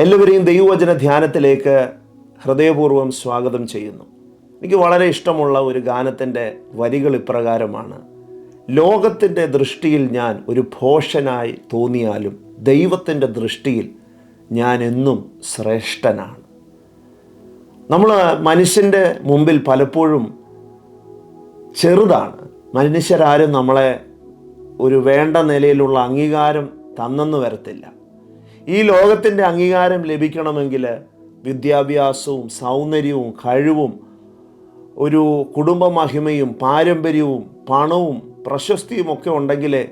എല്ലാവരെയും ദൈവവചന ധ്യാനത്തിലേക്ക് ഹൃദയപൂർവം സ്വാഗതം ചെയ്യുന്നു. എനിക്ക് വളരെ ഇഷ്ടമുള്ള ഒരു ഗാനത്തിന്റെ വരികൾ ഇപ്രകാരമാണ്. ലോകത്തിന്റെ ദൃഷ്ടിയിൽ ഞാൻ ഒരു ഭോഷനായി തോന്നിയാലും ദൈവത്തിന്റെ ദൃഷ്ടിയിൽ ഞാൻ എന്നും ശ്രേഷ്ഠനാണ്. നമ്മൾ മനുഷ്യന്റെ മുമ്പിൽ പലപ്പോഴും ചെറുതാണ്. മനുഷ്യരാരും നമ്മളെ ഒരു വേണ്ട നിലയിലുള്ള അംഗീകാരം തന്നെന്ന് വരത്തില്ല. ഈ ലോകത്തിന്റെ അംഗീകാരം ലഭിക്കണമെങ്കിൽ വിദ്യാഭ്യാസവും സൗന്ദര്യവും കഴിവും ഒരു കുടുംബമഹിമയും പാരമ്പര്യവും പണവും പ്രശസ്തിയും ഒക്കെ ഉണ്ടെങ്കിലേ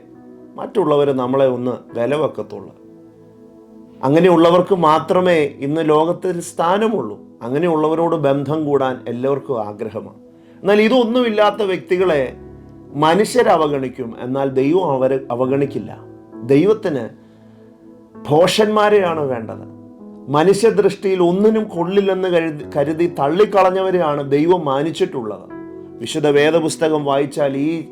മറ്റുള്ളവർ നമ്മളെ ഒന്ന് വില വെക്കത്തുള്ളൂ അങ്ങനെയുള്ളവർക്ക് മാത്രമേ ഇന്ന് ലോകത്തിൽ സ്ഥാനമുള്ളൂ. അങ്ങനെയുള്ളവരോട് ബന്ധം കൂടാൻ എല്ലാവർക്കും ആഗ്രഹമാണ്. എന്നാൽ ഇതൊന്നുമില്ലാത്ത വ്യക്തികളെ മനുഷ്യരവഗണിക്കും. എന്നാൽ ദൈവം അവരെ അവഗണിക്കില്ല. ദൈവത്തിന് ഭോഷന്മാരെയാണ് വേണ്ടത്? മനുഷ്യദൃഷ്ടിയിൽ ഒന്നിനും കൊള്ളില്ലെന്ന് കരുതി കരുതി തള്ളിക്കളഞ്ഞവരെയാണ് ദൈവം മാനിച്ചിട്ടുള്ളത്. വിശുദ്ധ വേദപുസ്തകം വായിച്ചാൽ ഈ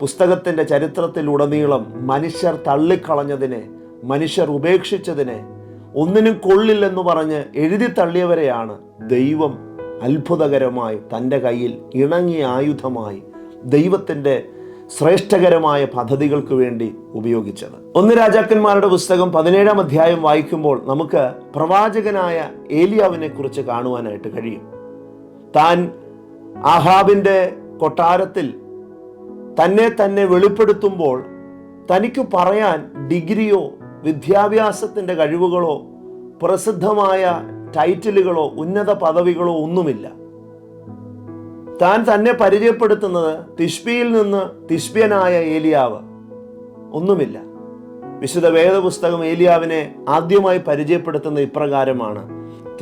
പുസ്തകത്തിന്റെ ചരിത്രത്തിലുടനീളം മനുഷ്യർ തള്ളിക്കളഞ്ഞതിനെ മനുഷ്യർ ഉപേക്ഷിച്ചതിനെ ഒന്നിനും കൊള്ളില്ലെന്ന് പറഞ്ഞ് എഴുതി തള്ളിയവരെയാണ് ദൈവം അത്ഭുതകരമായി തന്റെ കയ്യിൽ ഇണങ്ങിയ ആയുധമായി ദൈവത്തിന്റെ ശ്രേഷ്ഠകരമായ പദ്ധതികൾക്ക് വേണ്ടി ഉപയോഗിച്ചത്. ഒന്ന് രാജാക്കന്മാരുടെ പുസ്തകം പതിനേഴാം അധ്യായം വായിക്കുമ്പോൾ നമുക്ക് പ്രവാചകനായ ഏലിയാവിനെ കുറിച്ച് കാണുവാനായിട്ട് കഴിയും. താൻ ആഹാബിന്റെ കൊട്ടാരത്തിൽ തന്നെ തന്നെ വെളിപ്പെടുത്തുമ്പോൾ തനിക്ക് പറയാൻ ഡിഗ്രിയോ വിദ്യാഭ്യാസത്തിന്റെ കഴിവുകളോ പ്രസിദ്ധമായ ടൈറ്റിലുകളോ ഉന്നത പദവികളോ ഒന്നുമില്ല. താൻ തന്നെ പരിചയപ്പെടുത്തുന്നത് തിഷ്ബിയിൽ നിന്ന് തിഷ്ബ്യനായ ഏലിയാവ്. ഒന്നുമില്ല. വിശുദ്ധ വേദപുസ്തകം ഏലിയാവിനെ ആദ്യമായി പരിചയപ്പെടുത്തുന്ന ഇപ്രകാരമാണ്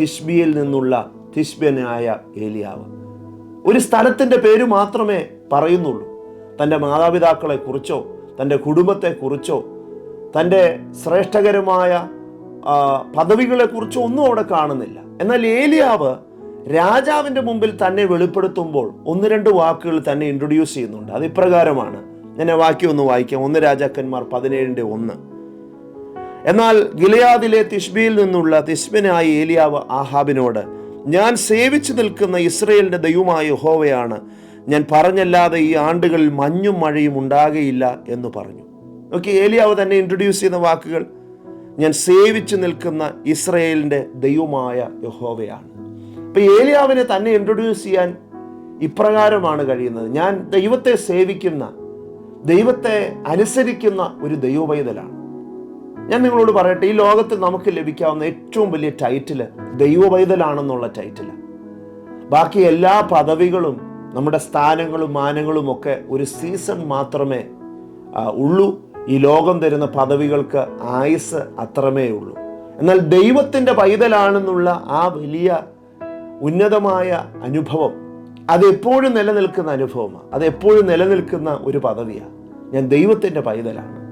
തിഷ്ബിയിൽ നിന്നുള്ള തിഷ്ബ്യനായ ഏലിയാവ്. ഒരു സ്ഥലത്തിന്റെ പേര് മാത്രമേ പറയുന്നുള്ളൂ. തന്റെ മാതാപിതാക്കളെ കുറിച്ചോ തന്റെ കുടുംബത്തെ കുറിച്ചോ തന്റെ ശ്രേഷ്ഠകരമായ പദവികളെക്കുറിച്ചോ ഒന്നും അവിടെ കാണുന്നില്ല. എന്നാൽ ഏലിയാവ് രാജാവിന്റെ മുമ്പിൽ തന്നെ വെളിപ്പെടുത്തുമ്പോൾ ഒന്ന് രണ്ട് വാക്കുകൾ തന്നെ ഇൻട്രൊഡ്യൂസ് ചെയ്യുന്നുണ്ട്. അത് ഇപ്രകാരമാണ്. ഞാൻ വാക്യം ഒന്ന് വായിക്കാം. ഒന്ന് രാജാക്കന്മാർ പതിനേഴിന്റെ ഒന്ന്. എന്നാൽ ഗിലയാദിലെ തിഷ്ബിയിൽ നിന്നുള്ള തിഷ്ബനായ ഏലിയാവ് ആഹാബിനോട് ഞാൻ സേവിച്ചു നിൽക്കുന്ന ഇസ്രയേലിന്റെ ദൈവമായ യഹോവയാണ്. ഞാൻ പറഞ്ഞല്ലാതെ ഈ ആണ്ടുകളിൽ മഞ്ഞും മഴയും ഉണ്ടാകയില്ല എന്ന് പറഞ്ഞു. ഓക്കെ ഏലിയാവ് തന്നെ ഇൻട്രൊഡ്യൂസ് ചെയ്യുന്ന വാക്കുകൾ ഞാൻ സേവിച്ചു നിൽക്കുന്ന ഇസ്രയേലിന്റെ ദൈവമായ യഹോവയാണ്. അപ്പൊ ഏലിയാവിനെ തന്നെ ഇൻട്രൊഡ്യൂസ് ചെയ്യാൻ ഇപ്രകാരമാണ് കഴിയുന്നത്. ഞാൻ ദൈവത്തെ സേവിക്കുന്ന ദൈവത്തെ അനുസരിക്കുന്ന ഒരു ദൈവപൈതലാണ്. ഞാൻ നിങ്ങളോട് പറയട്ടെ ഈ ലോകത്ത് നമുക്ക് ലഭിക്കാവുന്ന ഏറ്റവും വലിയ ടൈറ്റിൽ ദൈവപൈതലാണെന്നുള്ള ടൈറ്റിൽ ബാക്കി എല്ലാ പദവികളും നമ്മുടെ സ്ഥാനങ്ങളും മാനങ്ങളും ഒക്കെ ഒരു സീസൺ മാത്രമേ ഉള്ളൂ. ഈ ലോകം തരുന്ന പദവികൾക്ക് ആയുസ് അത്രമേ ഉള്ളൂ. എന്നാൽ ദൈവത്തിന്റെ പൈതലാണെന്നുള്ള ആ വലിയ ഉന്നതമായ അനുഭവം. അതെപ്പോഴും നിലനിൽക്കുന്ന അനുഭവമാണ്. അതെപ്പോഴും നിലനിൽക്കുന്ന ഒരു പദവിയാണ്. ഞാൻ ദൈവത്തിന്റെ പൈതലാണ്.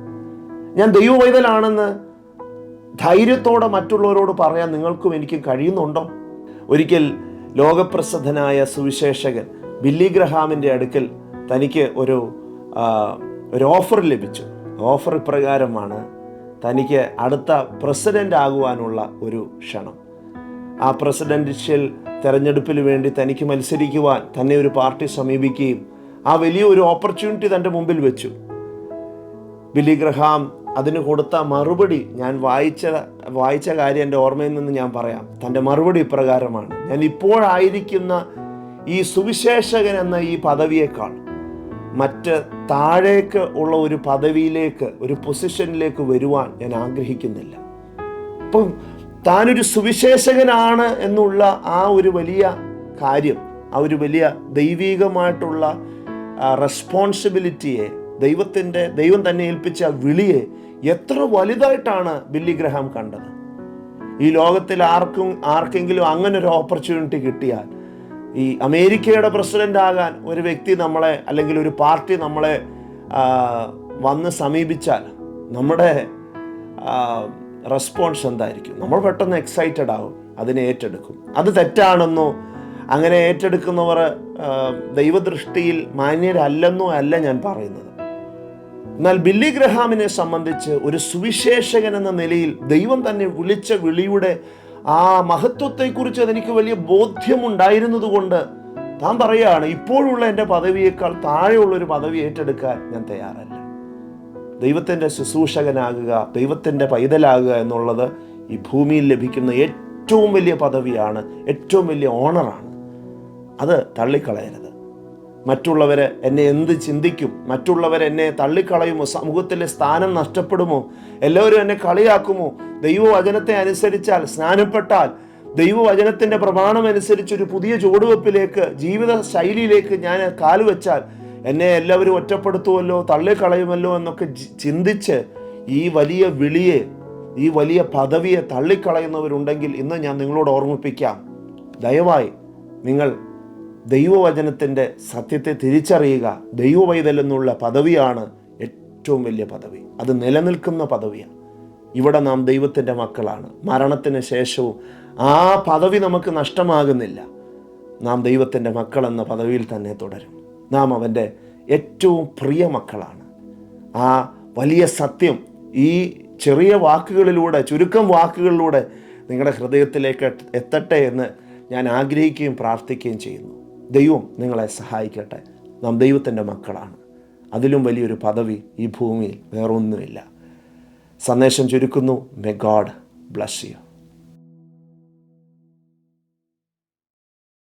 ഞാൻ ദൈവ പൈതലാണെന്ന് ധൈര്യത്തോടെ മറ്റുള്ളവരോട് പറയാൻ നിങ്ങൾക്കും എനിക്കും കഴിയുന്നുണ്ടോ? ഒരിക്കൽ ലോകപ്രസിദ്ധനായ സുവിശേഷകൻ ബില്ലി ഗ്രഹാമിന്റെ അടുക്കൽ തനിക്ക് ഒരു ഒരു ഓഫർ ലഭിച്ചു. ഓഫർ ഇപ്രകാരമാണ് തനിക്ക് അടുത്ത പ്രസിഡന്റ് ആകുവാനുള്ള ഒരു ക്ഷണം. ആ പ്രസിഡൻഷ്യൽ തെരഞ്ഞെടുപ്പിൽ വേണ്ടി തനിക്ക് മത്സരിക്കുവാൻ തന്നെ ഒരു പാർട്ടി സമീപിക്കുകയും ആ വലിയ ഒരു ഓപ്പർച്യൂണിറ്റി തന്റെ മുമ്പിൽ വെച്ചു. ബില്ലി ഗ്രഹാം അതിന് കൊടുത്ത മറുപടി ഞാൻ വായിച്ച വായിച്ച കാര്യം എന്റെ ഓർമ്മയിൽ നിന്ന് ഞാൻ പറയാം. തന്റെ മറുപടി ഇപ്രകാരമാണ്. ഞാൻ ഇപ്പോഴായിരിക്കുന്ന ഈ സുവിശേഷകൻ എന്ന ഈ പദവിയേക്കാൾ മറ്റ് താഴേക്ക് ഉള്ള ഒരു പദവിയിലേക്ക് ഒരു പൊസിഷനിലേക്ക് വരുവാൻ ഞാൻ ആഗ്രഹിക്കുന്നില്ല. അപ്പം താനൊരു സുവിശേഷകനാണ് എന്നുള്ള ആ ഒരു വലിയ കാര്യം ആ ഒരു വലിയ ദൈവീകമായിട്ടുള്ള റെസ്പോൺസിബിലിറ്റിയെ ദൈവത്തിന്റെ ദൈവം തന്നെ ഏൽപ്പിച്ച വിളിയെ എത്ര വലുതായിട്ടാണ് ബില്ലി ഗ്രഹാം കണ്ടത്. ഈ ലോകത്തിൽ ആർക്കും ആർക്കെങ്കിലും അങ്ങനെ ഒരു ഓപ്പർച്യൂണിറ്റി കിട്ടിയാൽ ഈ അമേരിക്കയുടെ പ്രസിഡന്റ് ആകാൻ ഒരു വ്യക്തി നമ്മളെ അല്ലെങ്കിൽ ഒരു പാർട്ടി നമ്മളെ വന്ന് സമീപിച്ചാൽ നമ്മുടെ റെസ്പോൺസ് എന്തായിരിക്കും? നമ്മൾ പെട്ടെന്ന് എക്സൈറ്റഡ് ആവും അതിനെ ഏറ്റെടുക്കും. അത് തെറ്റാണെന്നോ അങ്ങനെ ഏറ്റെടുക്കുന്നവർ ദൈവദൃഷ്ടിയിൽ മാന്യരല്ലെന്നോ അല്ല ഞാൻ പറയുന്നത്. എന്നാൽ ബില്ലി ഗ്രഹാമിനെ സംബന്ധിച്ച് ഒരു സുവിശേഷകൻ എന്ന നിലയിൽ ദൈവം തന്നെ വിളിച്ച വിളിയുടെ ആ മഹത്വത്തെക്കുറിച്ച് അതെനിക്ക് വലിയ ബോധ്യമുണ്ടായിരുന്നതുകൊണ്ട് താൻ പറയുകയാണ് ഇപ്പോഴുള്ള എന്റെ പദവിയേക്കാൾ താഴെയുള്ളൊരു പദവി ഏറ്റെടുക്കാൻ ഞാൻ തയ്യാറല്ല. ദൈവത്തിന്റെ ശുശ്രൂഷകനാകുക ദൈവത്തിന്റെ പൈതലാകുക എന്നുള്ളത് ഈ ഭൂമിയിൽ ലഭിക്കുന്ന ഏറ്റവും വലിയ പദവിയാണ് ഏറ്റവും വലിയ ഓണറാണ്. അത് തള്ളിക്കളയരുത്. മറ്റുള്ളവർ എന്നെ എന്ത് ചിന്തിക്കും മറ്റുള്ളവർ എന്നെ തള്ളിക്കളയുമോ സമൂഹത്തിലെ സ്ഥാനം നഷ്ടപ്പെടുമോ എല്ലാവരും എന്നെ കളിയാക്കുമോ? ദൈവവചനത്തെ അനുസരിച്ചാൽ സ്നാനപ്പെട്ടാൽ ദൈവവചനത്തിന്റെ പ്രമാണം അനുസരിച്ച് ഒരു പുതിയ ചുവടുവെപ്പിലേക്ക് ജീവിത ശൈലിയിലേക്ക് ഞാൻ കാലുവെച്ചാൽ എന്നെ എല്ലാവരും ഒറ്റപ്പെടുത്തുമല്ലോ തള്ളിക്കളയുമല്ലോ എന്നൊക്കെ ചിന്തിച്ച് ഈ വലിയ വിളിയെ ഈ വലിയ പദവിയെ തള്ളിക്കളയുന്നവരുണ്ടെങ്കിൽ ഇന്ന് ഞാൻ നിങ്ങളോട് ഓർമ്മിപ്പിക്കാം. ദയവായി നിങ്ങൾ ദൈവവചനത്തിന്റെ സത്യത്തെ തിരിച്ചറിയുക. ദൈവവൈതൽ എന്നുള്ള പദവിയാണ് ഏറ്റവും വലിയ പദവി. അത് നിലനിൽക്കുന്ന പദവിയാണ്. ഇവിടെ നാം ദൈവത്തിന്റെ മക്കളാണ്. മരണത്തിന് ശേഷവും ആ പദവി നമുക്ക് നഷ്ടമാകുന്നില്ല. നാം ദൈവത്തിന്റെ മക്കളെന്ന പദവിയിൽ തന്നെ തുടരും. നാം അവന്റെ ഏറ്റവും പ്രിയ മക്കളാണ്. ആ വലിയ സത്യം ഈ ചെറിയ വാക്കുകളിലൂടെ ചുരുക്കം വാക്കുകളിലൂടെ നിങ്ങളുടെ ഹൃദയത്തിലേക്ക് എത്തട്ടെ എന്ന് ഞാൻ ആഗ്രഹിക്കുകയും പ്രാർത്ഥിക്കുകയും ചെയ്യുന്നു. ദൈവം നിങ്ങളെ സഹായിക്കട്ടെ. നാം ദൈവത്തിന്റെ മക്കളാണ്. അതിലും വലിയൊരു പദവി ഈ ഭൂമിയിൽ വേറൊന്നുമില്ല. സന്ദേശം ചുരുക്കുന്നു. മെ ഗോഡ് ബ്ലസ് യു